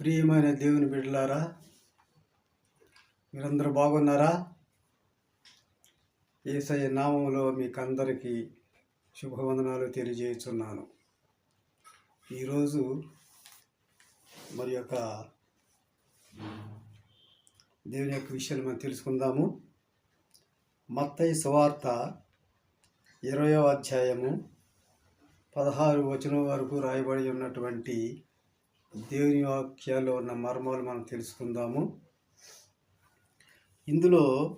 ప్రియమైన దేవుని బిడ్డలారా మీరందరూ బాగున్నారా? ఏసయ్య నామంలో మీకందరికీ శుభవందనాలు తెలియజేస్తున్నాను. ఈరోజు మరి యొక్క దేవుని యొక్క విషయాలు మనం తెలుసుకుందాము. మత్తయి సువార్త ఇరవయో అధ్యాయము పదహారు వచనం వరకు రాయబడి ఉన్నటువంటి దేవుని వాక్యాల్లో ఉన్న మర్మాలు మనం తెలుసుకుందాము. ఇందులో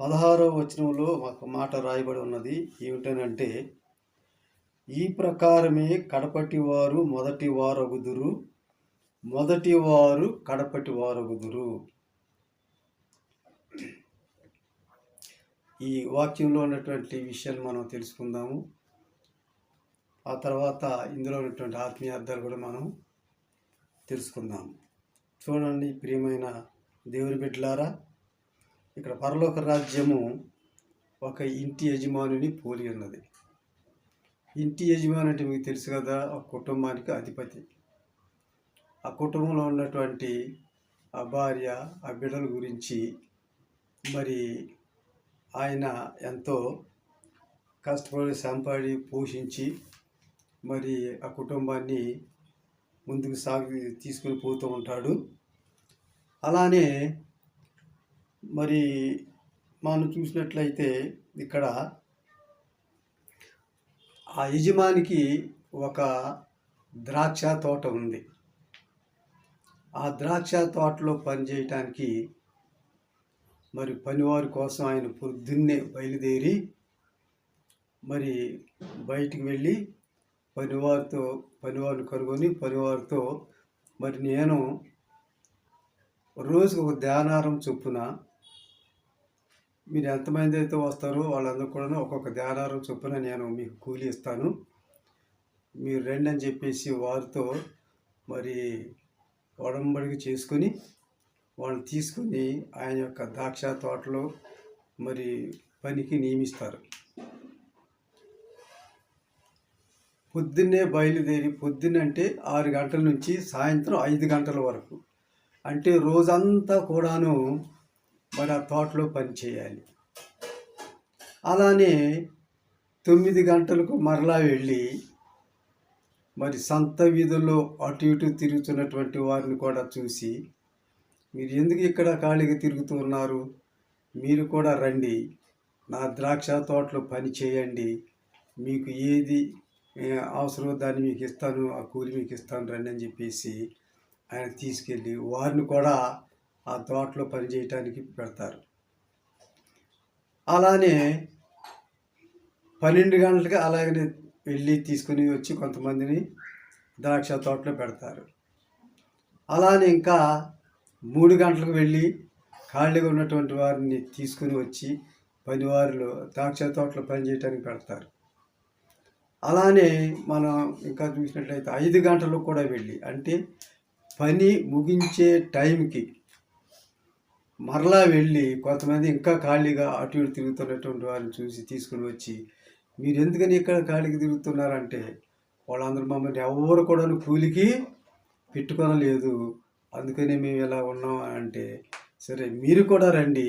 పదహారవ వచనంలో ఒక మాట రాయబడి ఉన్నది. ఏమిటనంటే ఈ ప్రకారమే కడపటి వారు మొదటి వారగుదురు మొదటి వారు కడపటి వారగుదురు. ఈ వాక్యంలో ఉన్నటువంటి విషయాలు మనం తెలుసుకుందాము. ఆ తర్వాత ఇందులో ఉన్నటువంటి ఆత్మీయార్థాలు కూడా మనం తెలుసుకుందాం. చూడండి ప్రియమైన దేవుని బిడ్డలారా ఇక్కడ పరలోక రాజ్యము ఒక ఇంటి యజమానుని పోలి ఉన్నది. ఇంటి యజమాని అంటే మీకు తెలుసు కదా ఒక కుటుంబానికి అధిపతి. ఆ కుటుంబంలో ఉన్నటువంటి ఆ భార్య ఆ బిడ్డల గురించి మరి ఆయన ఎంతో కష్టపడి సంపాడి పోషించి మరి ఆ కుటుంబాన్ని ముందుకు సాగి తీసుకుని పోతూ ఉంటాడు. అలానే మరి మనం చూసినట్లయితే ఇక్కడ ఆ యజమానికి ఒక ద్రాక్ష తోట ఉంది. ఆ ద్రాక్ష తోటలో పనిచేయటానికి మరి పనివారి కోసం ఆయన పొద్దున్నే బయలుదేరి మరి బయటికి వెళ్ళి పనివారితో పనివారిని కనుగొని పనివారితో మరి నేను రోజుకు ఒక ధ్యానారం చొప్పున మీరు ఎంతమంది అయితే వస్తారో వాళ్ళందరూ కూడా ఒక్కొక్క ధ్యానారం చొప్పున నేను మీకు కూలి ఇస్తాను. మీరు రండి అని చెప్పేసి వారితో మరి ఒడంబడికి చేసుకొని వాళ్ళని తీసుకొని ఆయన యొక్క ద్రాక్ష తోటలో మరి పనికి నియమిస్తారు. పొద్దున్నే బయలుదేరి పొద్దున్నంటే ఆరు గంటల నుంచి సాయంత్రం ఐదు గంటల వరకు. అంటే రోజంతా కూడాను మరి ఆ తోటలో పని చేయాలి. అలానే తొమ్మిది గంటలకు మరలా వెళ్ళి మరి సంత వీధుల్లో అటు ఇటు తిరుగుతున్నటువంటి వారిని కూడా చూసి మీరు ఎందుకు ఇక్కడ ఖాళీగా తిరుగుతూ ఉన్నారు? మీరు కూడా రండి. నా ద్రాక్ష తోటలో పని చేయండి. మీకు ఏది అవసరం అవసరమో దాన్ని మీకు ఇస్తాను ఆ కూలి మీకు ఇస్తాను రండి అని చెప్పేసి ఆయన తీసుకెళ్ళి వారిని కూడా ఆ తోటలో పని చేయటానికి పెడతారు. అలానే పన్నెండు గంటలకి అలాగనే వెళ్ళి తీసుకుని వచ్చి కొంతమందిని ద్రాక్ష తోటలో పెడతారు. అలానే ఇంకా మూడు గంటలకు వెళ్ళి ఖాళీగా ఉన్నటువంటి వారిని తీసుకుని వచ్చి పనివారిలో ద్రాక్ష తోటలో పనిచేయటానికి పెడతారు. అలానే మనం ఇంకా చూసినట్లయితే ఐదు గంటలకు కూడా వెళ్ళి అంటే పని ముగించే టైంకి మరలా వెళ్ళి కొంతమంది ఇంకా ఖాళీగా అటు ఇటు తిరుగుతున్నటువంటి వారిని చూసి తీసుకుని వచ్చి మీరు ఎందుకని ఇక్కడ ఖాళీగా తిరుగుతున్నారంటే వాళ్ళందరూ మమ్మల్ని ఎవరు కూడా కూలికి పెట్టుకొనలేదు. అందుకనే మేము ఇలా ఉన్నాం అంటే సరే మీరు కూడా రండి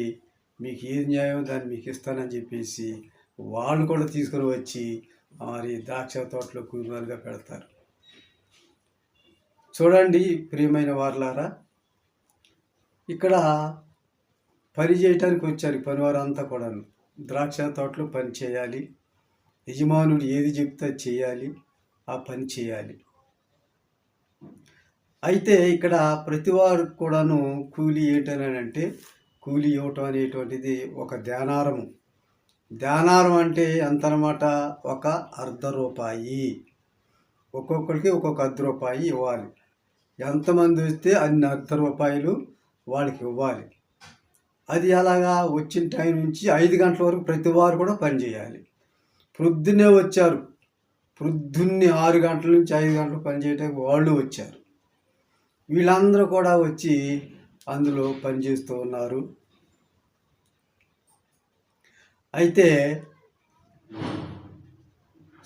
మీకు ఏది న్యాయం దాన్ని మీకు ఇస్తానని చెప్పేసి వాళ్ళు కూడా తీసుకుని వచ్చి మరి ద్రాక్ష తోటలో కూరగాయలుగా పెడతారు. చూడండి ప్రియమైన వారులారా ఇక్కడ పని చేయటానికి వచ్చారు పనివారు అంతా కూడా ద్రాక్ష తోటలో పని చేయాలి యజమానుడు ఏది చెప్తే చేయాలి ఆ పని చేయాలి. అయితే ఇక్కడ ప్రతివారు కూడాను కూలి ఏంటని అంటే కూలి ఇవ్వటం అనేటువంటిది ఒక ధ్యానారము. ధ్యానారం అంటే అంతనమాట అనమాట ఒక అర్ధ రూపాయి ఒక్కొక్కరికి ఒక్కొక్క అర్ధ రూపాయి ఇవ్వాలి. ఎంతమంది వస్తే అన్ని అర్ధ రూపాయలు వాళ్ళకి ఇవ్వాలి. అది అలాగా వచ్చిన టైం నుంచి ఐదు గంటల వరకు ప్రతి వారు కూడా పనిచేయాలి ప్రొద్దున్నే వచ్చారు. ప్రొద్దున్నే ఆరు గంటల నుంచి ఐదు గంటలు పనిచేయడానికి వాళ్ళు వచ్చారు. వీళ్ళందరూ కూడా వచ్చి అందులో పనిచేస్తూ ఉన్నారు. అయితే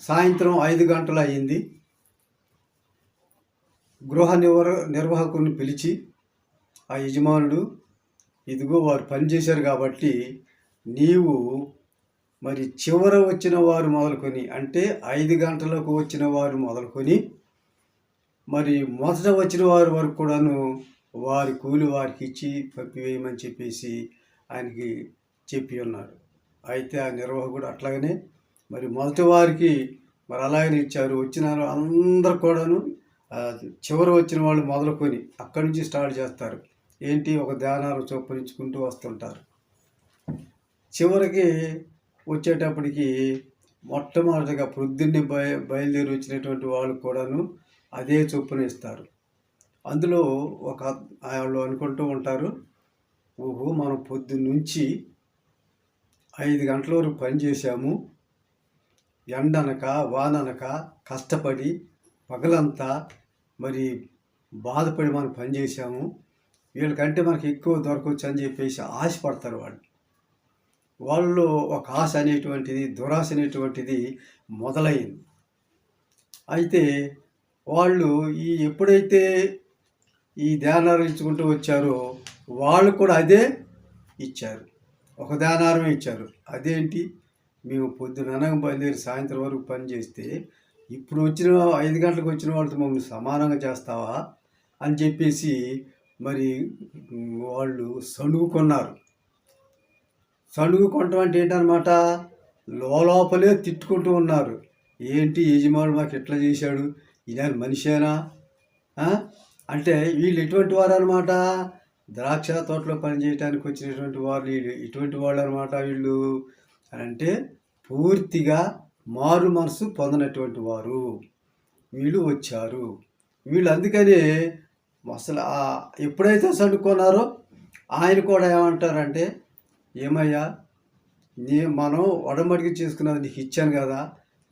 సాయంత్రం ఐదు గంటలు అయింది గృహ నిర్వహ నిర్వాహకుని పిలిచి ఆ యజమానుడు ఇదిగో వారు పనిచేశారు కాబట్టి నీవు మరి చివర వచ్చిన వారు మొదలుకొని అంటే ఐదు గంటలకు వచ్చిన వారు మొదలుకొని మరి మొదట వచ్చిన వారి వరకు కూడాను వారి కూలి వారికి ఇచ్చి పంపివేయమని చెప్పేసి ఆయనకి చెప్పి ఉన్నాడు అయితే ఆ నిర్వాహకుడు అట్లాగనే మరి మొదటి వారికి మరి అలాగనే ఇచ్చారు. వచ్చిన అందరు కూడాను చివరి వచ్చిన వాళ్ళు మొదలుకొని అక్కడి నుంచి స్టార్ట్ చేస్తారు. ఏంటి? ఒక ధ్యానాలు చొప్పరించుకుంటూ వస్తుంటారు. చివరికి వచ్చేటప్పటికి మొట్టమొదటిగా పొద్దున్నే బయ బయలుదేరి వచ్చినటువంటి వాళ్ళు కూడాను అదే చొప్పున ఇస్తారు. అందులో ఒక వాళ్ళు అనుకుంటూ ఉంటారు ఓహో మనం పొద్దున్నుంచి ఐదు గంటల వరకు పనిచేసాము ఎండనక వాననక కష్టపడి పగలంతా మరి బాధపడి మనం పనిచేసాము వీళ్ళకంటే మనకి ఎక్కువ దొరకవచ్చు అని చెప్పేసి ఆశపడతారు వాళ్ళు. వాళ్ళు ఒక ఆశ అనేటువంటిది దురాశ అనేటువంటిది మొదలైంది. అయితే వాళ్ళు ఈ ఎప్పుడైతే ఈ ధ్యానాలు ఇచ్చుకుంటూ వచ్చారో వాళ్ళు కూడా అదే ఇచ్చారు. ఒక ధ్యానారమే ఇచ్చారు. అదేంటి? మేము పొద్దున అనగా బయలుదేరి సాయంత్రం వరకు పని చేస్తే ఇప్పుడు వచ్చిన ఐదు గంటలకు వచ్చిన వాళ్ళతో మమ్మల్ని సమానంగా చేస్తావా? అని చెప్పేసి మరి ఉమ్, వాళ్ళు సణుగుకున్నారు. సణుగుకుంటాం అంటే ఏంటనమాట లోపలే తిట్టుకుంటూ ఉన్నారు. ఏంటి యజమానుడు మాకు ఎట్లా చేశాడు? ఇలాంటి మనిషేనా? అంటే వీళ్ళు ఎటువంటి వారు అనమాట ద్రాక్ష తోటలో పనిచేయడానికి వచ్చినటువంటి వాళ్ళు ఇటువంటి వాళ్ళు అనమాట వీళ్ళు అంటే పూర్తిగా మారు మనసు పొందనటువంటి వారు. వీళ్ళు వచ్చారు. వీళ్ళు అందుకనే అసలు ఎప్పుడైతే చదువుకున్నారో ఆయన కూడా ఏమంటారంటే ఏమయ్యా నీ మనం వడమడికి చేసుకున్నది నీకు ఇచ్చాను కదా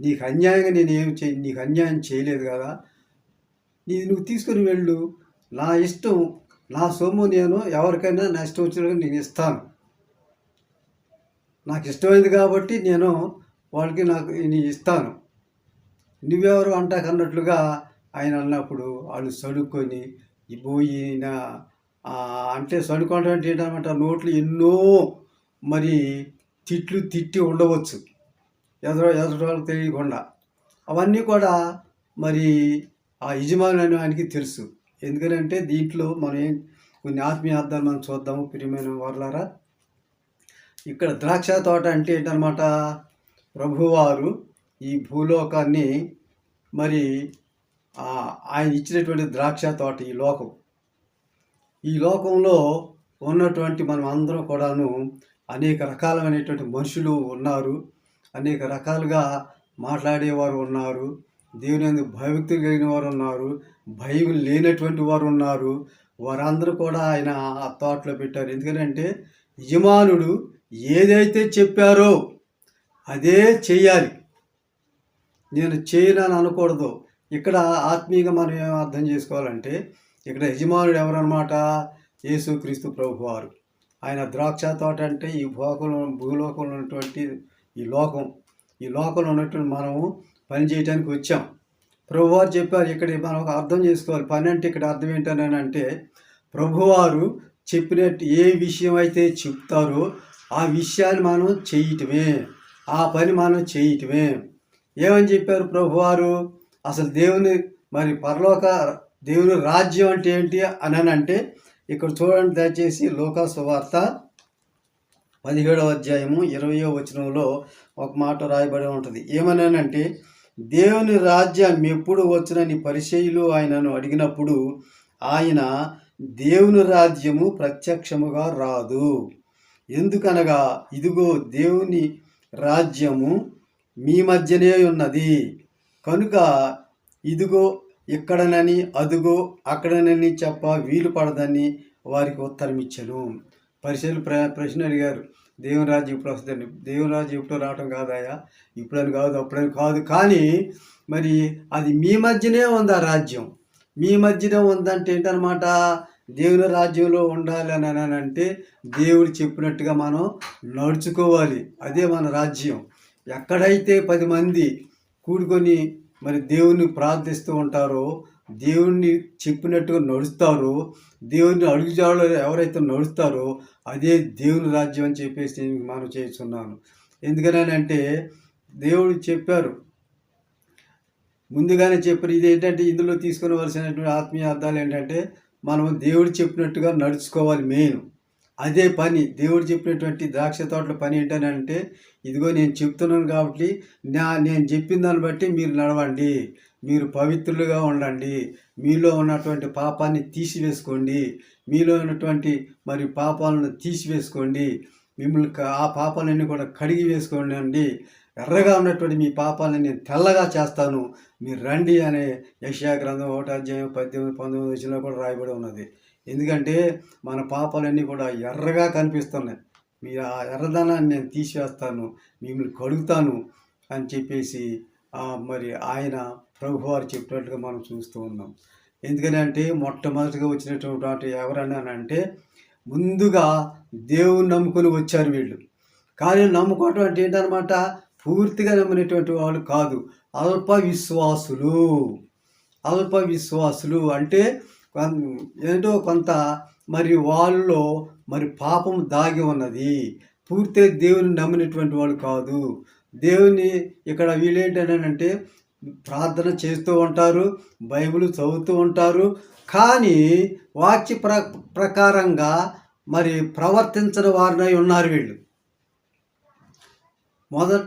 నీకు అన్యాయంగా నేను ఏం చే నీకు అన్యాయం చేయలేదు కదా నీ నువ్వు తీసుకుని వెళ్ళు. నా ఇష్టం నా సొమ్ము నేను ఎవరికైనా నా ఇష్టం వచ్చినట్టు నేను ఇస్తాను. నాకు ఇష్టమైంది కాబట్టి నేను వాళ్ళకి నాకు నేను ఇస్తాను. నువ్వెవరు అంటాకన్నట్లుగా ఆయన అన్నప్పుడు వాళ్ళు సడుక్కొని ఈ పోయి అంటే సడుకోవడం అంటే ఏంటనమాట నోట్లు ఎన్నో మరి తిట్లు తిట్టి ఉండవచ్చు. ఎదురు ఎదురు వాళ్ళకి తెలియకుండా. అవన్నీ కూడా మరి ఆ యజమాని ఆయనకి తెలుసు. ఎందుకంటే దీంట్లో మనం ఏం కొన్ని ఆత్మీయార్థాలు మనం చూద్దాము ప్రియమైన వారులారా. ఇక్కడ ద్రాక్ష తోట అంటే ఏంటన్నమాట? ప్రభువారు ఈ భూలోకాన్ని మరి ఆయన ఇచ్చినటువంటి ద్రాక్ష తోట ఈ లోకం. ఈ లోకంలో ఉన్నటువంటి మనం అందరం కూడాను అనేక రకాలైనటువంటి మనుషులు ఉన్నారు. అనేక రకాలుగా మాట్లాడేవారు ఉన్నారు. దేవుని భయభక్తులు కలిగిన వారు ఉన్నారు. భయం లేనటువంటి వారు ఉన్నారు. వారందరూ కూడా ఆయన ఆ తోటలో పెట్టారు. ఎందుకంటే యజమానుడు ఏదైతే చెప్పారో అదే చేయాలి నేను చేయనని అనకూడదు. ఇక్కడ ఆత్మీయంగా మనం ఏం అర్థం చేసుకోవాలంటే ఇక్కడ యజమానుడు ఎవరన్నమాట? యేసుక్రీస్తు ప్రభు వారు ఆయన ద్రాక్ష తోట అంటే ఈ భూకంలో భూలోకంలో ఉన్నటువంటి ఈ లోకం. ఈ లోకంలో ఉన్నటువంటి మనము పని చేయడానికి వచ్చాం. ప్రభువారు చెప్పారు ఇక్కడ మనం ఒక అర్థం చేసుకోవాలి. పని అంటే ఇక్కడ అర్థం ఏంటని అంటే ప్రభువారు చెప్పినట్టు ఏ విషయం అయితే చెప్తారో ఆ విషయాన్ని మనం చేయటమే. ఆ పని మనం చేయటమే. ఏమని చెప్పారు ప్రభువారు? అసలు దేవుని మరి పరలోక దేవుని రాజ్యం అంటే ఏంటి అని అంటే ఇక్కడ చూడండి దయచేసి లోకా సువార్త పదిహేడవ అధ్యాయము ఇరవయో వచనంలో ఒక మాట రాయబడి ఉంటుంది. ఏమనంటే దేవుని రాజ్యం ఎప్పుడు వచ్చునని పరిచయులు ఆయనను అడిగినప్పుడు ఆయన దేవుని రాజ్యము ప్రత్యక్షముగా రాదు. ఎందుకనగా ఇదిగో దేవుని రాజ్యము మీ మధ్యనే ఉన్నది. కనుక ఇదిగో ఇక్కడనని అదుగో అక్కడనని చెప్ప వీలు పడదని వారికి ఉత్తరం ఇచ్చాను పరిశీలు ప్ర ప్రశ్న అడిగారు. దేవుని ఇప్పుడు వస్తుందండి దేవుని రాజ్యం ఎప్పుడు రావటం కాదయా ఇప్పుడని కాదు అప్పుడని కాదు. కానీ మరి అది మీ మధ్యనే ఉంది ఆ రాజ్యం. మీ మధ్యనే ఉందంటే ఏంటనమాట దేవుని రాజ్యంలో ఉండాలి అని అని అంటే దేవుడు చెప్పినట్టుగా మనం నడుచుకోవాలి. అదే మన రాజ్యం. ఎక్కడైతే పది మంది కూడుకొని మరి దేవుణ్ణి ప్రార్థిస్తూ ఉంటారో దేవుణ్ణి చెప్పినట్టుగా నడుస్తారో. దేవుని అడుగుజాడలో ఎవరైతే నడుస్తారో అదే దేవుని రాజ్యం అని చెప్పేసి నేను మనం చేస్తున్నాను. ఎందుకనంటే దేవుడు చెప్పారు. ముందుగానే చెప్పారు. ఇది ఏంటంటే ఇందులో తీసుకునవలసినటువంటి ఆత్మీయ అర్థాలు ఏంటంటే మనం దేవుడు చెప్పినట్టుగా నడుచుకోవాలి మెయిన్. అదే పని. దేవుడు చెప్పినటువంటి ద్రాక్ష తోటల పని ఏంటనంటే ఇదిగో నేను చెప్తున్నాను కాబట్టి నా నేను చెప్పిన దాన్ని బట్టి మీరు నడవండి. మీరు పవిత్రులుగా ఉండండి. మీలో ఉన్నటువంటి పాపాన్ని తీసివేసుకోండి. మీలో ఉన్నటువంటి మరి పాపాలను తీసివేసుకోండి. మిమ్మల్ని ఆ పాపాలన్నీ కూడా కడిగి వేసుకోండి అండి ఎర్రగా ఉన్నటువంటి మీ పాపాలను నేను తెల్లగా చేస్తాను. మీరు రండి అనే యశా గ్రంథం ఒకటి అధ్యాయం పద్దెనిమిది పంతొమ్మిది వచ్చినా కూడా రాయబడి ఉన్నది. ఎందుకంటే మన పాపాలన్నీ కూడా ఎర్రగా కనిపిస్తున్నాయి. మీ ఆ ఎర్రదనాన్ని నేను తీసివేస్తాను. మిమ్మల్ని కడుగుతాను అని చెప్పేసి మరి ఆయన ప్రభువారు చెప్పినట్టుగా మనం చూస్తూ ఉన్నాం. ఎందుకని అంటే మొట్టమొదటిగా వచ్చినటువంటి వాటి ఎవరన్నా అంటే ముందుగా దేవుని నమ్ముకొని వచ్చారు వీళ్ళు. కానీ నమ్ముకోవటం అంటే ఏంటనమాట? పూర్తిగా నమ్మినటువంటి వాళ్ళు కాదు. అల్ప విశ్వాసులు అల్ప విశ్వాసులు అంటే ఏంటో కొంత మరి వాళ్ళలో మరి పాపం దాగి ఉన్నది. పూర్తిగా దేవుని నమ్మినటువంటి వాళ్ళు కాదు. దేవుని ఇక్కడ వీళ్ళేంటంటే ప్రార్థన చేస్తూ ఉంటారు బైబిల్ చదువుతూ ఉంటారు. కానీ వాక్య ప్ర ప్రకారంగా మరి ప్రవర్తించని వారినై ఉన్నారు వీళ్ళు. మొదట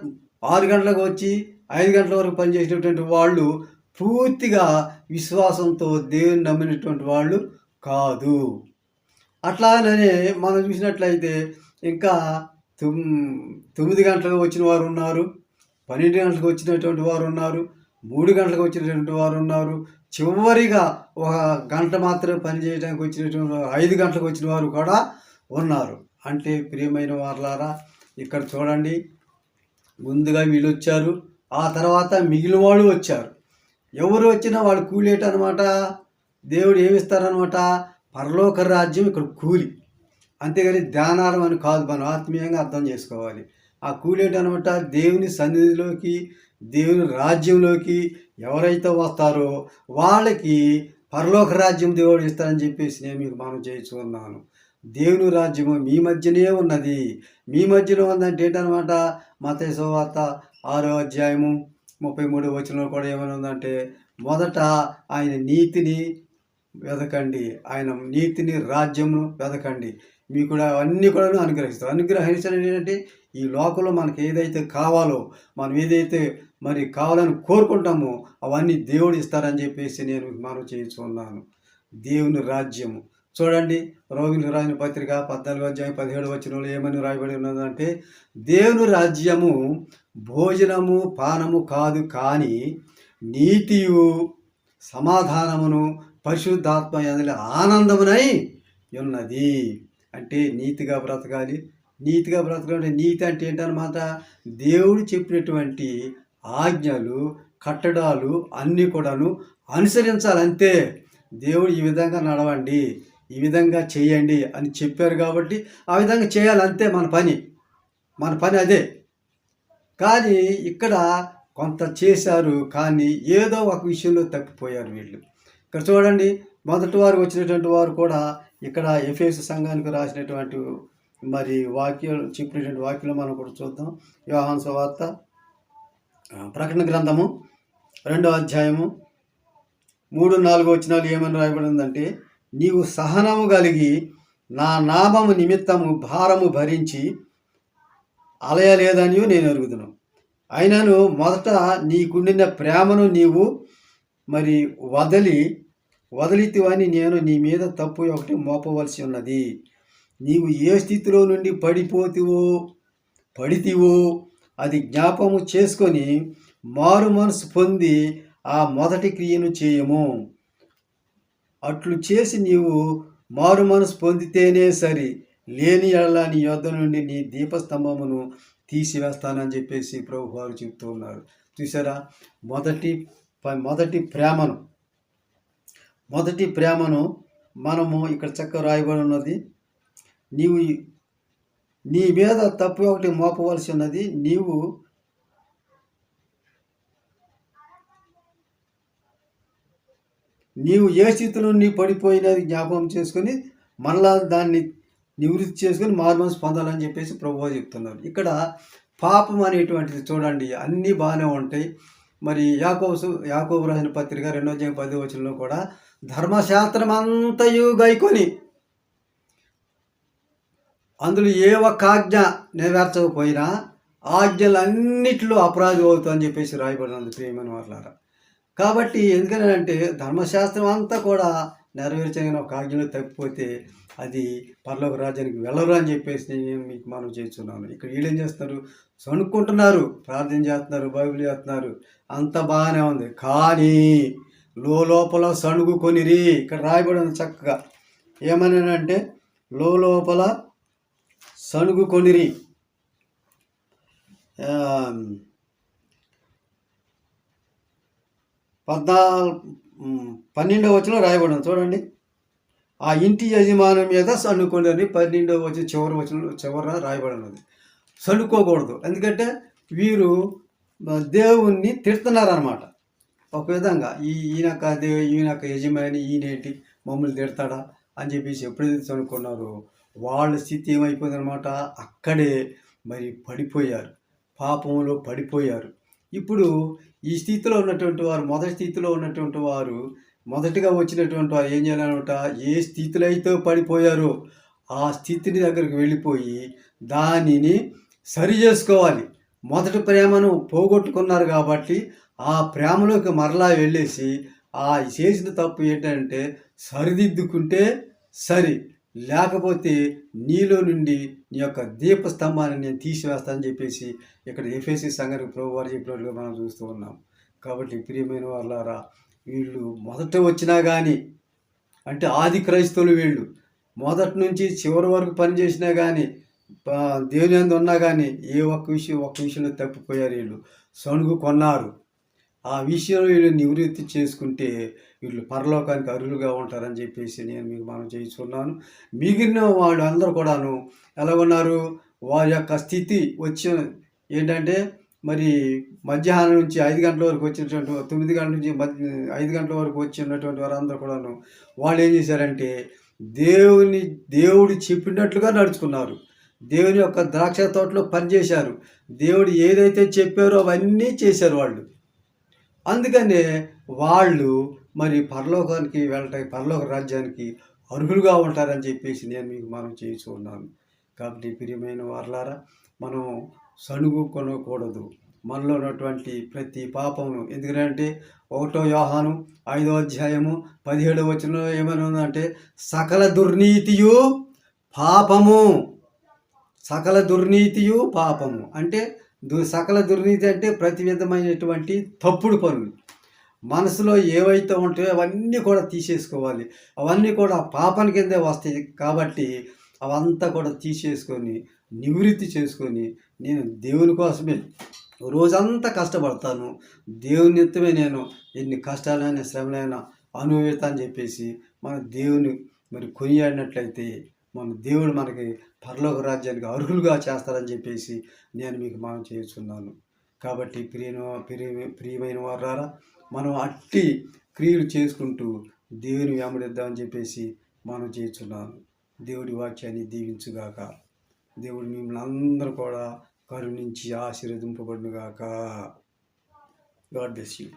ఆరు గంటలకు వచ్చి ఐదు గంటల వరకు పనిచేసినటువంటి వాళ్ళు పూర్తిగా విశ్వాసంతో దేవుని నమ్మినటువంటి వాళ్ళు కాదు. అట్లానే మనం చూసినట్లయితే ఇంకా తొమ్మిది గంటలకు వచ్చిన వారు ఉన్నారు పన్నెండు గంటలకు వచ్చినటువంటి వారు ఉన్నారు మూడు గంటలకు వచ్చినటువంటి వారు ఉన్నారు. చివరిగా ఒక గంట మాత్రమే పనిచేయడానికి వచ్చినటువంటి వారు, ఐదు గంటలకు వచ్చిన వారు కూడా ఉన్నారు. అంటే ప్రియమైన వారులారా ఇక్కడ చూడండి. ముందుగా వీళ్ళు వచ్చారు. ఆ తర్వాత మిగిలిన వాళ్ళు వచ్చారు. ఎవరు వచ్చినా వాళ్ళు కూలేట అనమాట దేవుడు ఏమిస్తారనమాట పరలోక రాజ్యం ఇక్కడ కూలి. అంతేగాని ధ్యానాలం అని కాదు మనం ఆత్మీయంగా అర్థం చేసుకోవాలి. ఆ కూలేట అనమాట దేవుని సన్నిధిలోకి దేవుని రాజ్యంలోకి ఎవరైతే వస్తారో వాళ్ళకి పరలోక రాజ్యం దేవుడు ఇస్తారని చెప్పేసి నేను మీకు మనం చేయించుకున్నాను దేవుని రాజ్యము మీ మధ్యనే ఉన్నది. మీ మధ్యలో ఉందంటే ఏంటనమాట? మత వార్త ఆరో అధ్యాయము ముప్పై మూడు వచనంలో కూడా ఏమైనా ఉందంటే మొదట ఆయన నీతిని వెదకండి. ఆయన నీతిని రాజ్యమును వెదకండి. మీకు కూడా అన్నీ కూడా అనుగ్రహిస్తారు. అనుగ్రహించడం ఏంటంటే ఈ లోకంలో మనకి ఏదైతే కావాలో మనం ఏదైతే మరి కావాలని కోరుకుంటాము అవన్నీ దేవుడు ఇస్తారని చెప్పేసి నేను మనం చేయించుకున్నాను. దేవుని రాజ్యము. చూడండి రోగులకు రాసిన పత్రిక పద్నాలుగు అధ్యాయం పదిహేడు వచనంలో ఏమని రాయబడి ఉన్నదంటే దేవుని రాజ్యము భోజనము పానము కాదు కానీ నీతియు సమాధానమును పరిశుద్ధాత్మ ఆనందమునై ఉన్నది. అంటే నీతిగా బ్రతకాలి. నీతిగా బ్రతకాలంటే నీతి అంటే ఏంటనమాట దేవుడు చెప్పినటువంటి ఆజ్ఞలు కట్టడాలు అన్నీ కూడాను అనుసరించాలంతే. దేవుడు ఈ విధంగా నడవండి ఈ విధంగా చేయండి అని చెప్పారు కాబట్టి ఆ విధంగా చేయాలంతే మన పని. మన పని అదే. కానీ ఇక్కడ కొంత చేశారు కానీ ఏదో ఒక విషయంలో తప్పిపోయారు వీళ్ళు. ఇక్కడ చూడండి మొదటి వారు వచ్చినటువంటి వారు కూడా ఇక్కడ ఎఫ్ఎస్ సంఘానికి రాసినటువంటి మరి వాక్యాలు చెప్పినటువంటి వాక్యాలు మనం కూడా చూద్దాం. వ్యవహాన్ వార్త ప్రకటన గ్రంథము రెండో అధ్యాయము మూడు నాలుగు వచ్చినాలు ఏమని రాయబడిందంటే నీవు సహనము కలిగి నా నామము నిమిత్తము భారము భరించి అలయలేదని నేను ఎరుగుదును. అయినను మొదట నీకుండిన ప్రేమను నీవు మరి వదలి వదిలితివని నేను నీ మీద తప్పు ఒకటి మోపవలసి ఉన్నది. నీవు ఏ స్థితిలో నుండి పడిపోతివో పడితివో అది జ్ఞాపము చేసుకొని మారు మనసు పొంది ఆ మొదటి క్రియను చేయము. అట్లు చేసి నీవు మారు మనసు పొందితేనే సరి. లేని ఎడల నీ యొద్ద నుండి నీ దీపస్తంభమును తీసివేస్తానని చెప్పేసి ప్రభు వారు చెప్తూ ఉన్నారు. చూసారా మొదటి ప- మొదటి ప్రేమను మొదటి ప్రేమను మనము ఇక్కడ చక్కగా రాయబడి ఉన్నది. నీవు నీ మీద తప్పు ఒకటి మోపవలసి ఉన్నది నీవు నీవు ఏ స్థితిలో నీ పడిపోయినది జ్ఞాపకం చేసుకొని మరలా దాన్ని నివృత్తి చేసుకొని మార్మన్స్ పొందాలని చెప్పేసి ప్రభు చెప్తున్నారు. ఇక్కడ పాపం అనేటువంటిది చూడండి అన్నీ బాగానే ఉంటాయి. మరి యాకోబు యాకోబు రాసిన పత్రిక రెండో జయం పది వచనంలో కూడా ధర్మశాస్త్రం అంతయు గైకొని అందులో ఏ ఒక్క ఆజ్ఞ నెరవేర్చకపోయినా ఆజ్ఞలన్నిటిలో అపరాధి అవుతుందని చెప్పేసి రాయబడినది ప్రియమైన వాళ్ళారా కాబట్టి ఎందుకనంటే ధర్మశాస్త్రం అంతా కూడా నెరవేర్చని ఒక ఆజ్ఞలో తప్పిపోతే అది పర్లోక రాజ్యానికి వెళ్ళరు అని చెప్పేసి నేను మీకు మనం చేస్తున్నాను. ఇక్కడ వీళ్ళు ఏం చేస్తున్నారు? చనుక్కుంటున్నారు ప్రార్థన చేస్తున్నారు బైబిల్ చేస్తున్నారు. అంత బాగానే ఉంది. కానీ లోపల సణుగు కొనిరి ఇక్కడ రాయబడి ఉంది చక్కగా ఏమన్నానంటే లోపల సణుగు కొనిరి. ఆ, పద్నాలుగు పన్నెండవ వచ్చిన రాయబడి చూడండి. ఆ ఇంటి యజమాని మీద సన్నుకోండి పన్నెండవ వచ్చిన చివరి వచ్చిన చివర రాయబడి ఉన్నది ఎందుకంటే వీరు దేవుణ్ణి తిడుతున్నారనమాట ఒక విధంగా ఈ ఈయనక దే ఈయనక యజమాని ఈయనేంటి? మమ్మల్ని తిడతాడా? అని చెప్పేసి ఎప్పుడైతే చదువుకున్నారో వాళ్ళ స్థితి ఏమైపోయిందనమాట అక్కడే మరి పడిపోయారు. పాపంలో పడిపోయారు. ఇప్పుడు ఈ స్థితిలో ఉన్నటువంటి వారు మొదటి స్థితిలో ఉన్నటువంటి వారు మొదటిగా వచ్చినటువంటి వారు ఏం చేయాలన్నమాట? ఏ స్థితిలో అయితే పడిపోయారో ఆ స్థితిని దగ్గరికి వెళ్ళిపోయి దానిని సరి చేసుకోవాలి. మొదటి ప్రేమను పోగొట్టుకున్నారు కాబట్టి ఆ ప్రేమలోకి మరలా వెళ్ళేసి ఆ చేసిన తప్పు ఏంటంటే సరిదిద్దుకుంటే సరి. లేకపోతే నీలో నుండి నీ యొక్క దీపస్తంభాన్ని నేను తీసివేస్తానని చెప్పేసి ఇక్కడ ఎఫ్ఎస్సి సంఘానికి ప్రభు వారు చెప్పినట్లుగా మనం చూస్తూ ఉన్నాం. కాబట్టి ప్రియమైన వాళ్ళారా వీళ్ళు మొదట వచ్చినా కానీ అంటే ఆది క్రైస్తవులు వీళ్ళు మొదటి నుంచి చివరి వరకు పనిచేసినా కానీ దేవుని ఉన్నా కానీ ఏ ఒక్క విషయం ఒక్క విషయంలో తప్పిపోయారు వీళ్ళు. సణుగు కొన్నారు. ఆ విషయంలో వీళ్ళు నివృత్తి చేసుకుంటే వీళ్ళు పరలోకానికి అరులుగా ఉంటారని చెప్పేసి నేను మీకు మనం చేయిస్తున్నాను. మిగిలిన వాళ్ళు అందరూ కూడాను ఎలా ఉన్నారు? వారి యొక్క స్థితి వచ్చిన ఏంటంటే మరి మధ్యాహ్నం నుంచి ఐదు గంటల వరకు వచ్చినటువంటి తొమ్మిది గంటల నుంచి మధ్య ఐదు గంటల వరకు వచ్చినటువంటి వారందరూ కూడాను వాళ్ళు ఏం చేశారంటే దేవుని దేవుడు చెప్పినట్లుగా నడుచుకున్నారు. దేవుని యొక్క ద్రాక్ష తోటలో పనిచేశారు. దేవుడు ఏదైతే చెప్పారో అవన్నీ చేశారు వాళ్ళు. అందుకనే వాళ్ళు మరి పరలోకానికి వెళ్ళటానికి పరలోక రాజ్యానికి అర్హులుగా ఉంటారని చెప్పేసి నేను మీకు మనం చేస్తూ ఉన్నాను. కాబట్టి ప్రియమైన వారలారా మనం సణుగు కొనకూడదు మనలో ఉన్నటువంటి ప్రతి పాపమును ఎందుకంటే ఒకటో యోహాను ఐదో అధ్యాయము పదిహేడో వచ్చిన ఏమైనా ఉందంటే సకల దుర్నీతియు పాపము. సకల దుర్నీతియు పాపము. అంటే సకల దుర్నీతి అంటే ప్రతి విధమైనటువంటి తప్పుడు పనులు. మనసులో ఏవైతే ఉంటాయో అవన్నీ కూడా తీసేసుకోవాలి. అవన్నీ కూడా పాపం కిందే వస్తాయి కాబట్టి అవంతా కూడా తీసేసుకొని నివృత్తి చేసుకొని నేను దేవుని కోసమే రోజంతా కష్టపడతాను. దేవుని నిత్యమే నేను ఎన్ని కష్టాలైనా శ్రమలైనా అనుభవిత అని చెప్పేసి మన దేవుని మరి కొనియాడినట్లయితే మన దేవుడు మనకి పరలోక రాజ్యానికి అర్హులుగా చేస్తారని చెప్పేసి నేను మీకు మనం చేస్తున్నాను. కాబట్టి ప్రియ ప్రియ ప్రియమైన వారారా మనం అట్టి క్రియలు చేసుకుంటూ దేవుని వెంబడిద్దామని చెప్పేసి మనం చేస్తున్నాను. దేవుడి వాక్యాన్ని దీవించుగాక. దేవుడు మిమ్మల్ని అందరూ కూడా కరుణించి ఆశీర్వదింపబడుగాక గాడ్ బ్లెస్ యూ.